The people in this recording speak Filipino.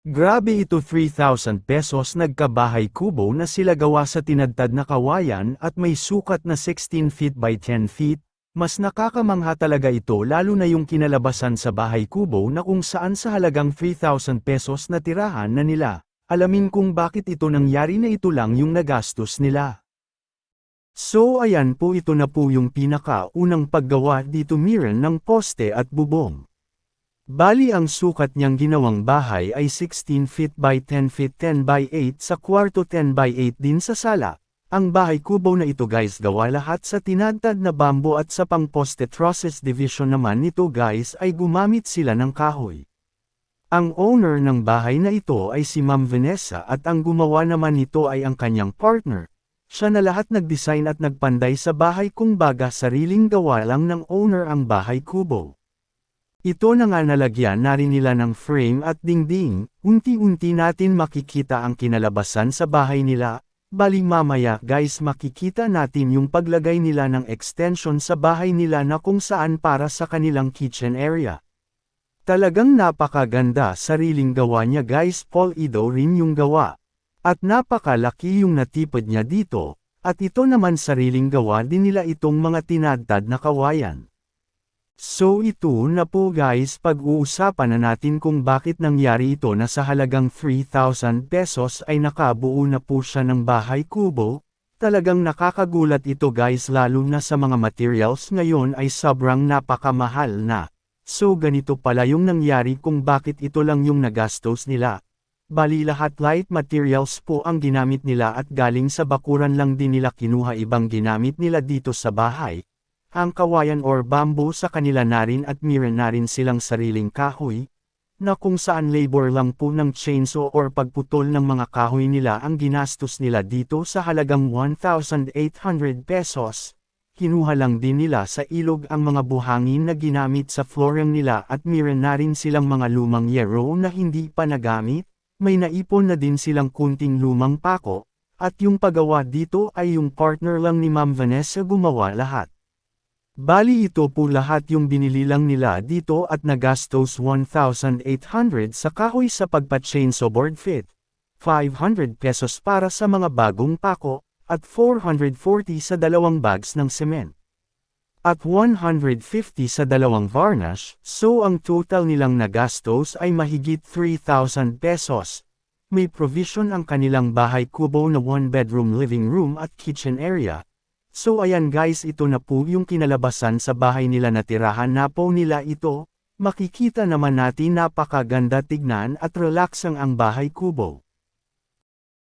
Grabe ito 3,000 pesos nagkabahay kubo na sila gawa sa tinadtad na kawayan at may sukat na 16 feet by 10 feet, mas nakakamangha talaga ito lalo na yung kinalabasan sa bahay kubo na kung saan sa halagang 3,000 pesos na tirahan na nila, alamin kung bakit ito nangyari na ito lang yung nagastos nila. So ayan po ito na po yung pinaka-unang paggawa dito Miran ng poste at bubong. Bali ang sukat niyang ginawang bahay ay 16 feet by 10 feet 10 by 8 sa kwarto 10 by 8 din sa sala. Ang bahay kubo na ito guys gawa lahat sa tinadtad na bambo at sa pang-poste trusses division naman nito guys ay gumamit sila ng kahoy. Ang owner ng bahay na ito ay si Ma'am Vanessa at ang gumawa naman nito ay ang kanyang partner. Siya na lahat nag-design at nagpanday sa bahay kung baga sariling gawa lang ng owner ang bahay kubo. Ito na nga nalagyan na rin nila ng frame at dingding, unti-unti natin makikita ang kinalabasan sa bahay nila, baling mamaya guys makikita natin yung paglagay nila ng extension sa bahay nila na kung saan para sa kanilang kitchen area. Talagang napakaganda sariling gawa niya guys Paul Ido rin yung gawa. At napakalaki yung natipid niya dito, at ito naman sariling gawa din nila itong mga tinadtad na kawayan. So ito na po guys pag-uusapan na natin kung bakit nangyari ito na sa halagang 3,000 pesos ay nakabuo na po siya ng bahay kubo, talagang nakakagulat ito guys lalo na sa mga materials ngayon ay sobrang napakamahal na. So ganito pala yung nangyari kung bakit ito lang yung nagastos nila. Bali lahat light materials po ang ginamit nila at galing sa bakuran lang din nila kinuha ibang ginamit nila dito sa bahay, ang kawayan or bamboo sa kanila na rin at meron na rin silang sariling kahoy, na kung saan labor lang po ng chainsaw or pagputol ng mga kahoy nila ang ginastos nila dito sa halagang 1,800 pesos. Kinuha lang din nila sa ilog ang mga buhangin na ginamit sa flooring nila at meron na rin silang mga lumang yero na hindi pa nagamit, may naipon na din silang kunting lumang pako, at yung paggawa dito ay yung partner lang ni Ma'am Vanessa gumawa lahat. Bali ito po lahat yung binili lang nila dito at nagastos 1,800 sa kahoy sa pagpa-chainsaw board fit, 500 pesos para sa mga bagong pako, at 440 sa dalawang bags ng cement. At 150 sa dalawang varnish, so ang total nilang nagastos ay mahigit 3,000 pesos. May provision ang kanilang bahay kubo na one bedroom living room at kitchen area, So ayan guys ito na po yung kinalabasan sa bahay nila na tirahan na po nila ito, makikita naman natin napakaganda tignan at relaxang ang bahay kubo.